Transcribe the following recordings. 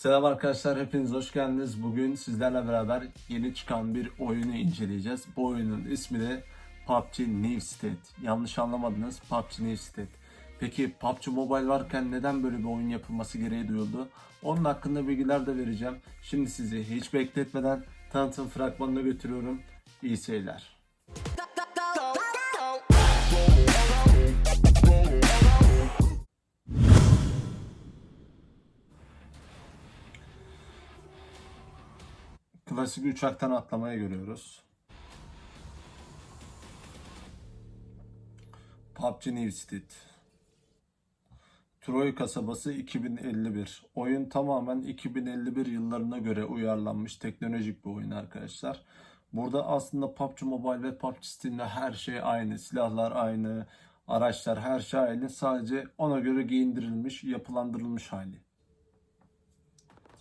Selam arkadaşlar, hepiniz hoş geldiniz. Bugün sizlerle beraber yeni çıkan bir oyunu inceleyeceğiz. Bu oyunun ismi de PUBG New State. Yanlış anlamadınız, PUBG New State. Peki PUBG Mobile varken neden böyle bir oyun yapılması gereği duyuldu? Onun hakkında bilgiler de vereceğim. Şimdi sizi hiç bekletmeden tanıtım fragmanına götürüyorum. İyi seyirler. Klasik uçaktan atlamaya görüyoruz. PUBG New State. Troy kasabası 2051. Oyun tamamen 2051 yıllarına göre uyarlanmış teknolojik bir oyun arkadaşlar. Burada aslında PUBG Mobile ve PUBG Steam'de her şey aynı. Silahlar aynı, araçlar her şey aynı. Sadece ona göre giyindirilmiş, yapılandırılmış hali.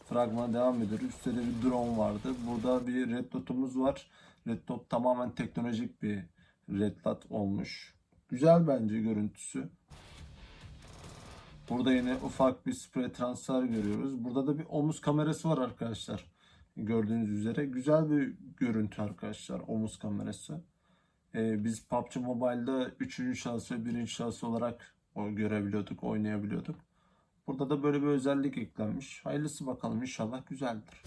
Fragmana devam ediyoruz. Üstte de bir drone vardı. Burada bir red dot'umuz var. Red dot tamamen teknolojik bir red dot olmuş. Güzel bence görüntüsü. Burada yine ufak bir spray transfer görüyoruz. Burada da bir omuz kamerası var arkadaşlar. Gördüğünüz üzere güzel bir görüntü arkadaşlar omuz kamerası. Ee, biz PUBG Mobile'da 3. şahıs ve 1. şahıs olarak görebiliyorduk, oynayabiliyorduk. Burada da böyle bir özellik eklenmiş. Hayırlısı bakalım inşallah güzeldir.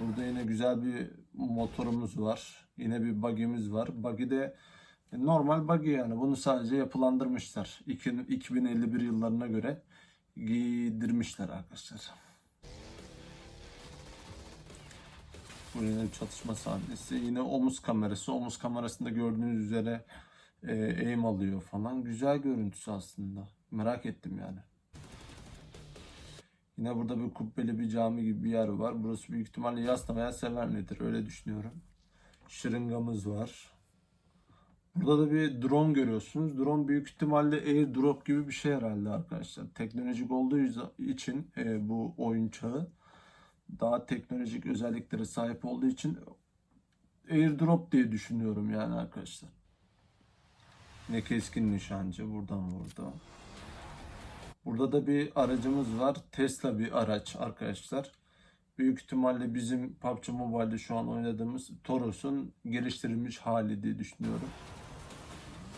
Burada yine güzel bir motorumuz var. Yine bir buggy'miz var. Buggy de normal buggy yani. Bunu sadece yapılandırmışlar. İki- 2051 yıllarına göre giydirmişler arkadaşlar. Bu yine çatışma sahnesi. Yine omuz kamerası. Omuz kamerasında gördüğünüz üzere e, aim alıyor falan. Güzel görüntüsü aslında. Merak ettim yani. Yine burada bir kubbeli bir cami gibi bir yer var. Burası büyük ihtimalle yaslamaya sever nedir öyle düşünüyorum. Şırıngamız var. Burada da bir drone görüyorsunuz. Drone büyük ihtimalle airdrop gibi bir şey herhalde arkadaşlar. Teknolojik olduğu için e, bu oyun çağı daha teknolojik özelliklere sahip olduğu için airdrop diye düşünüyorum yani arkadaşlar. Ne keskin nişancı buradan vurdu. Burada da bir aracımız var. Tesla bir araç arkadaşlar. Büyük ihtimalle bizim PUBG Mobile'de şu an oynadığımız Toros'un geliştirilmiş hali diye düşünüyorum.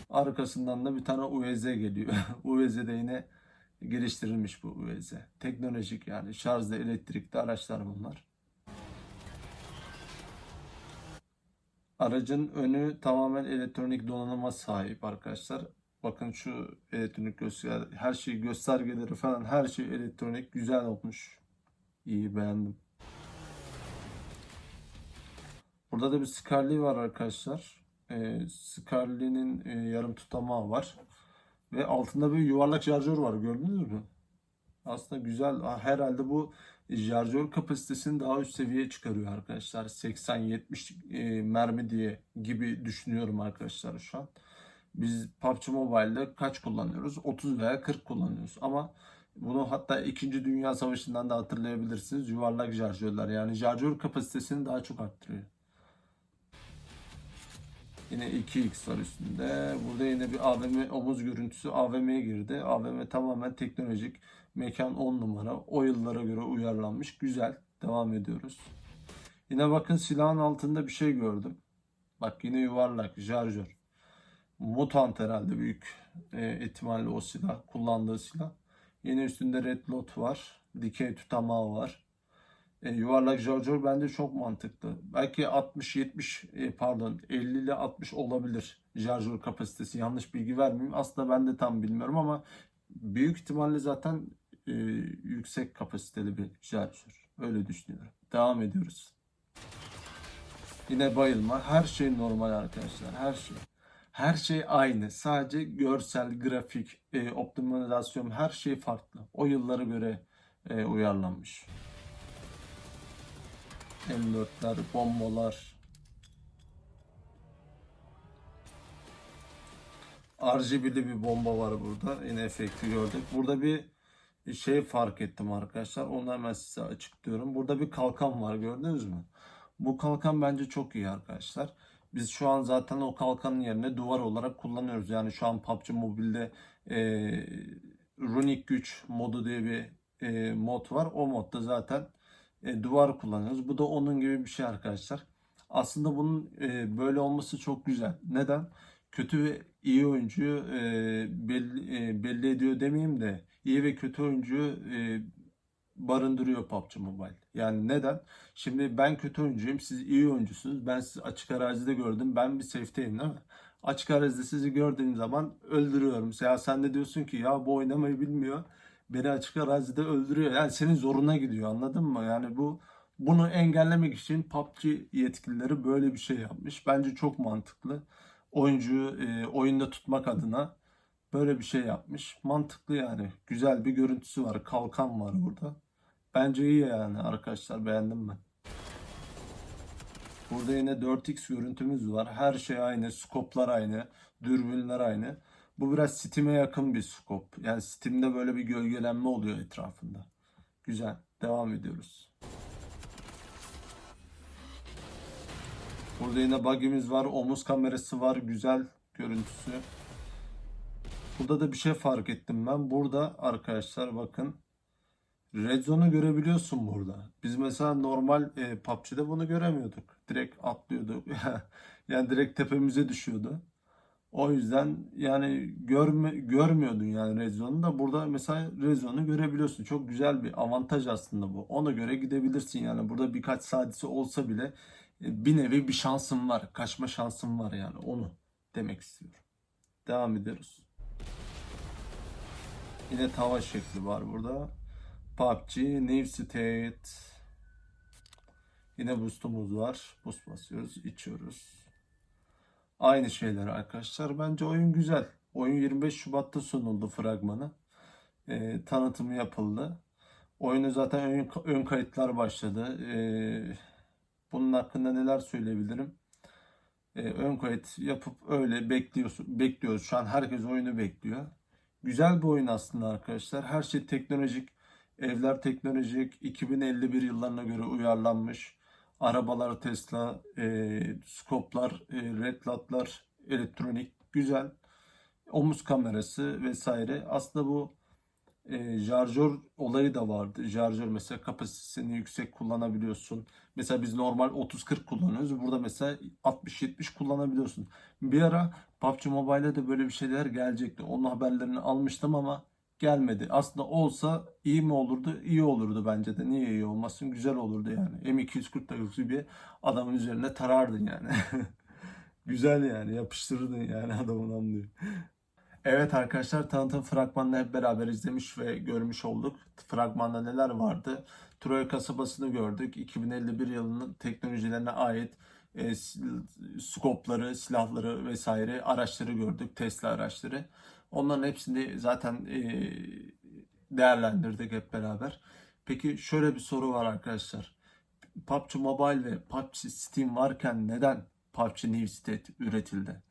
Arkasından da bir tane UVZ geliyor. UVZ de yine geliştirilmiş bu UVZ. Teknolojik yani şarjlı elektrikli araçlar bunlar. Aracın önü tamamen elektronik donanıma sahip arkadaşlar. Bakın şu elektronik göster her şey göstergeleri falan her şey elektronik güzel olmuş. İyi beğendim. Burada da bir Scarly var arkadaşlar. Ee, Scarly'nin e, yarım tutamağı var. Ve altında bir yuvarlak şarjör var gördünüz mü? Aslında güzel. Ha, Herhalde bu şarjör kapasitesini daha üst seviyeye çıkarıyor arkadaşlar. 80-70 e, mermi diye gibi düşünüyorum arkadaşlar şu an. Biz PUBG Mobile'de kaç kullanıyoruz? 30 veya 40 kullanıyoruz. Ama bunu hatta 2. Dünya Savaşı'ndan da hatırlayabilirsiniz. Yuvarlak şarjörler yani şarjör kapasitesini daha çok arttırıyor. Yine 2x var üstünde. Burada yine bir AVM omuz görüntüsü AVM'ye girdi. AVM tamamen teknolojik. Mekan 10 numara. O yıllara göre uyarlanmış. Güzel. Devam ediyoruz. Yine bakın silahın altında bir şey gördüm. Bak yine yuvarlak şarjör. Mutant herhalde büyük e, ihtimalle o silah. Kullandığı silah. Yine üstünde red lot var. Dikey tutamağı var. E, yuvarlak şarjör bence çok mantıklı. Belki 60-70 e, pardon 50 ile 60 olabilir şarjör kapasitesi. Yanlış bilgi vermeyeyim. Aslında ben de tam bilmiyorum ama büyük ihtimalle zaten e, yüksek kapasiteli bir şarjör. Öyle düşünüyorum. Devam ediyoruz. Yine bayılma. Her şey normal arkadaşlar. Her şey. Her şey aynı. Sadece görsel, grafik, e, optimizasyon her şey farklı. O yıllara göre e, uyarlanmış. M4'ler, bombalar. RGB'li bir bomba var burada. Yine efekti gördük. Burada bir şey fark ettim arkadaşlar. Onu hemen size açıklıyorum. Burada bir kalkan var gördünüz mü? Bu kalkan bence çok iyi arkadaşlar. Biz şu an zaten o kalkanın yerine duvar olarak kullanıyoruz. Yani şu an PUBG Mobile'de e, Runic güç modu diye bir e, mod var. O modda zaten e, duvar kullanıyoruz. Bu da onun gibi bir şey arkadaşlar. Aslında bunun e, böyle olması çok güzel. Neden? Kötü ve iyi oyuncuyu e, belli, e, belli ediyor demeyeyim de iyi ve kötü oyuncuyu e, barındırıyor PUBG Mobile. Yani neden? Şimdi ben kötü oyuncuyum, siz iyi oyuncusunuz. Ben sizi açık arazide gördüm. Ben bir safe'teyim değil mi? Açık arazide sizi gördüğüm zaman öldürüyorum. Ya sen de diyorsun ki ya bu oynamayı bilmiyor. Beni açık arazide öldürüyor. Yani senin zoruna gidiyor anladın mı? Yani bu bunu engellemek için PUBG yetkilileri böyle bir şey yapmış. Bence çok mantıklı. Oyuncuyu e, oyunda tutmak adına böyle bir şey yapmış. Mantıklı yani. Güzel bir görüntüsü var. Kalkan var burada. Bence iyi yani arkadaşlar beğendim ben. Burada yine 4x görüntümüz var. Her şey aynı. Skoplar aynı. Dürbünler aynı. Bu biraz Steam'e yakın bir skop. Yani Steam'de böyle bir gölgelenme oluyor etrafında. Güzel. Devam ediyoruz. Burada yine bug'imiz var. Omuz kamerası var. Güzel görüntüsü. Burada da bir şey fark ettim ben. Burada arkadaşlar bakın. Red Zone'u görebiliyorsun burada. Biz mesela normal e, PUBG'de bunu göremiyorduk. Direkt atlıyorduk. yani direkt tepemize düşüyordu. O yüzden yani görme, görmüyordun yani Red Zone'u da burada mesela Red Zone'u görebiliyorsun. Çok güzel bir avantaj aslında bu. Ona göre gidebilirsin yani. Burada birkaç sadisi olsa bile e, bir nevi bir şansın var. Kaçma şansın var yani onu demek istiyorum. Devam ediyoruz. Yine tava şekli var burada. PUBG, New State. Yine boost'umuz var. Boost basıyoruz, içiyoruz. Aynı şeyler arkadaşlar. Bence oyun güzel. Oyun 25 Şubat'ta sunuldu fragmanı. Ee, tanıtımı yapıldı. Oyunu zaten ön, ön kayıtlar başladı. Ee, bunun hakkında neler söyleyebilirim? Ee, ön kayıt yapıp öyle bekliyoruz, bekliyoruz. Şu an herkes oyunu bekliyor. Güzel bir oyun aslında arkadaşlar. Her şey teknolojik. Evler teknolojik. 2051 yıllarına göre uyarlanmış. Arabalar Tesla, e, skoplar, e, red dotlar, elektronik. Güzel. Omuz kamerası vesaire. Aslında bu e, şarjör olayı da vardı. Şarjör mesela kapasitesini yüksek kullanabiliyorsun. Mesela biz normal 30-40 kullanıyoruz. Burada mesela 60-70 kullanabiliyorsun. Bir ara PUBG Mobile'de de böyle bir şeyler gelecekti. Onun haberlerini almıştım ama gelmedi. Aslında olsa iyi mi olurdu? İyi olurdu bence de. Niye iyi olmasın? Güzel olurdu yani. M249 gibi adamın üzerine tarardın yani. Güzel yani. Yapıştırırdın yani adamın anlıyor. Evet arkadaşlar tanıtım fragmanını hep beraber izlemiş ve görmüş olduk. Fragmanda neler vardı? Troya kasabasını gördük. 2051 yılının teknolojilerine ait e, skopları, silahları vesaire araçları gördük. Tesla araçları. Onların hepsini zaten e, değerlendirdik hep beraber. Peki şöyle bir soru var arkadaşlar. PUBG Mobile ve PUBG Steam varken neden PUBG New State üretildi?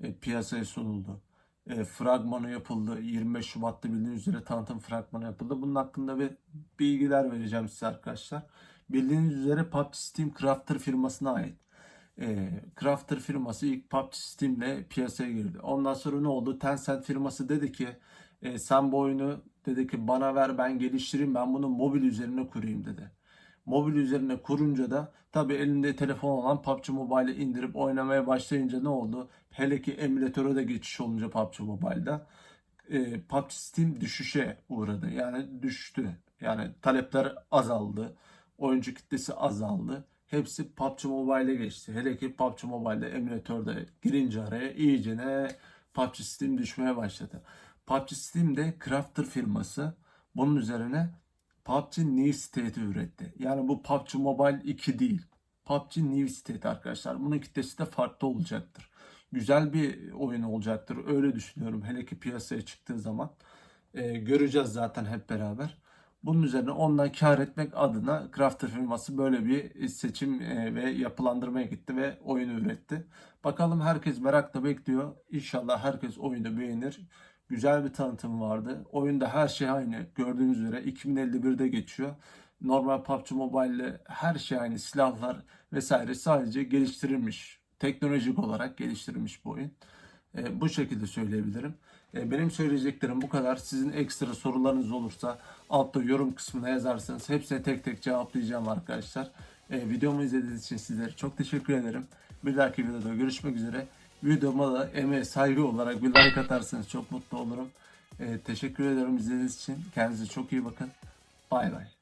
E, piyasaya sunuldu. E, fragmanı yapıldı. 25 Şubat'ta bildiğiniz üzere tanıtım fragmanı yapıldı. Bunun hakkında bir bilgiler vereceğim size arkadaşlar. Bildiğiniz üzere PUBG Steam Crafter firmasına ait. E, Crafter firması ilk PUBG Steam ile piyasaya girdi. Ondan sonra ne oldu? Tencent firması dedi ki e, sen bu oyunu dedi ki bana ver ben geliştireyim ben bunu mobil üzerine kurayım dedi. Mobil üzerine kurunca da tabi elinde telefon olan PUBG Mobile'i indirip oynamaya başlayınca ne oldu? Hele ki emülatöre de geçiş olunca PUBG Mobile'da e, PUBG Steam düşüşe uğradı. Yani düştü. Yani talepler azaldı. Oyuncu kitlesi azaldı. Hepsi PUBG Mobile'e geçti. Hele ki PUBG Mobile'de emülatörde girince araya iyice ne PUBG Steam düşmeye başladı. PUBG Steam'de Crafter firması bunun üzerine PUBG New State'i üretti. Yani bu PUBG Mobile 2 değil. PUBG New State arkadaşlar. Bunun kitlesi de farklı olacaktır. Güzel bir oyun olacaktır. Öyle düşünüyorum. Hele ki piyasaya çıktığı zaman. Ee, göreceğiz zaten hep beraber. Bunun üzerine ondan kar etmek adına Crafter firması böyle bir seçim e, ve yapılandırmaya gitti ve oyunu üretti. Bakalım herkes merakla bekliyor. İnşallah herkes oyunu beğenir. Güzel bir tanıtım vardı. Oyunda her şey aynı. Gördüğünüz üzere 2051'de geçiyor. Normal PUBG Mobile'le her şey aynı. Silahlar vesaire sadece geliştirilmiş. Teknolojik olarak geliştirilmiş bu oyun. E, bu şekilde söyleyebilirim. E, benim söyleyeceklerim bu kadar. Sizin ekstra sorularınız olursa altta yorum kısmına yazarsanız hepsine tek tek cevaplayacağım arkadaşlar. E, videomu izlediğiniz için sizlere çok teşekkür ederim. Bir dahaki videoda görüşmek üzere. Videoma da emeğe saygı olarak bir like atarsanız çok mutlu olurum. E, teşekkür ederim izlediğiniz için. Kendinize çok iyi bakın. Bay bay.